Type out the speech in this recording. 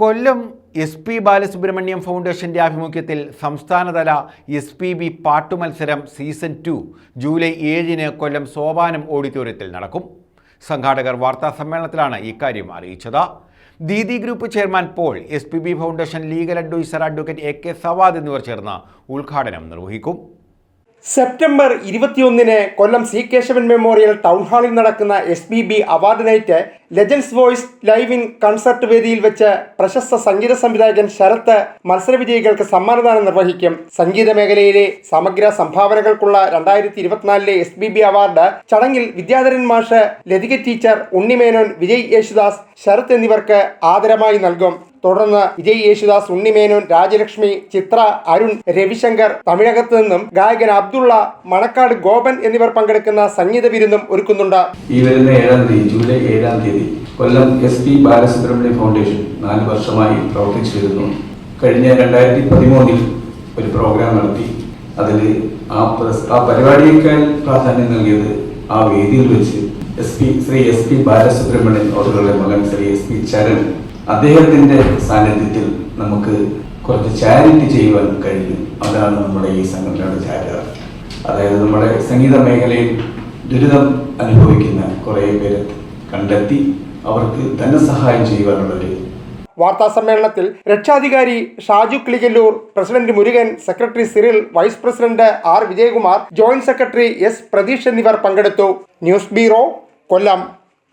കൊല്ലം S P Balasubrahmanyam ഫൗണ്ടേഷന്റെ ആഭിമുഖ്യത്തിൽ സംസ്ഥാനതല എസ് പി ബി പാട്ടുമത്സരം സീസൺ ടു ജൂലൈ ഏഴിന് കൊല്ലം സോപാനം ഓഡിറ്റോറിയത്തിൽ നടക്കും. സംഘാടകർ വാർത്താ സമ്മേളനത്തിലാണ് ഇക്കാര്യം അറിയിച്ചത്. Didi group chairman Paul S P B foundation legal advisor advocate A K Savad എന്നിവർ ചേർന്ന് ഉദ്ഘാടനം നിർവഹിക്കും. സെപ്റ്റംബർ ഇരുപത്തിയൊന്നിന് Kollam C Keshavan memorial town ഹാളിൽ നടക്കുന്ന S B B award night legends voice live in concert വേദിയിൽ വെച്ച് പ്രശസ്ത സംഗീത സംവിധായകൻ ശരത്ത് മത്സരവിജയികൾക്ക് സമ്മാനദാനം നിർവഹിക്കും. സംഗീത മേഖലയിലെ സമഗ്ര സംഭാവനകൾക്കുള്ള രണ്ടായിരത്തി ഇരുപത്തിനാലിലെ എസ് ബി ബി അവാർഡ് ചടങ്ങിൽ വിദ്യാധരൻ മാഷ് ലതിക ടീച്ചർ ഉണ്ണിമേനോൻ വിജയ് യേശുദാസ് ശരത് എന്നിവർക്ക് ആദരമായി നൽകും. തുടർന്ന് വിജയ് യേശുദാസ് ഉണ്ണിമേനോൻ രാജലക്ഷ്മി ചിത്ര അരുൺ രവിശങ്കർ തമിഴകത്ത് നിന്നും ഗായകൻ അബ്ദുള്ള മണക്കാട് ഗോപൻ എന്നിവർ പങ്കെടുക്കുന്ന സംഗീത വിരുന്നും ഒരുക്കുന്നുണ്ട്. ഈ വരുന്ന ഏഴാം തീയതി ജൂലൈ ഏഴാം തീയതി Kollam S P Balasubrahmanya foundation നാല് വർഷമായി പ്രവർത്തിച്ചിരുന്നു കഴിഞ്ഞ രണ്ടായിരത്തി പതിമൂന്നിൽ ഒരു പ്രോഗ്രാം നടത്തി. അതിൽ ആ ആ പരിപാടിയേക്കാൾ പ്രാധാന്യം നൽകിയത് ആ വേദിയിൽ വെച്ച് S P Shri S P Balasubrahmanyan അവരുടെ മകൻ ശ്രീ എസ് പി ചരൺ അദ്ദേഹത്തിന്റെ സാന്നിധ്യത്തിൽ നമുക്ക് കുറച്ച് ചാരിറ്റി ചെയ്യുവാൻ കഴിയും. അതാണ് നമ്മുടെ ഈ സംഘടനയുടെ ചാരിത അതായത് നമ്മുടെ സംഗീത മേഖലയിൽ ദുരിതം അനുഭവിക്കുന്ന കുറേ പേരെ കണ്ടെത്തി അവർക്ക് ധനസഹായം ചെയ്യുവാനുള്ള ഒരു വാർത്താ സമ്മേളനത്തിൽ രക്ഷാധികാരി Shaju Kilikallur president Murugan secretary Cyril vice president R Vijayakumar joint secretary S Pratheesh എന്നിവർ പങ്കെടുത്തു. News bureau Kollam.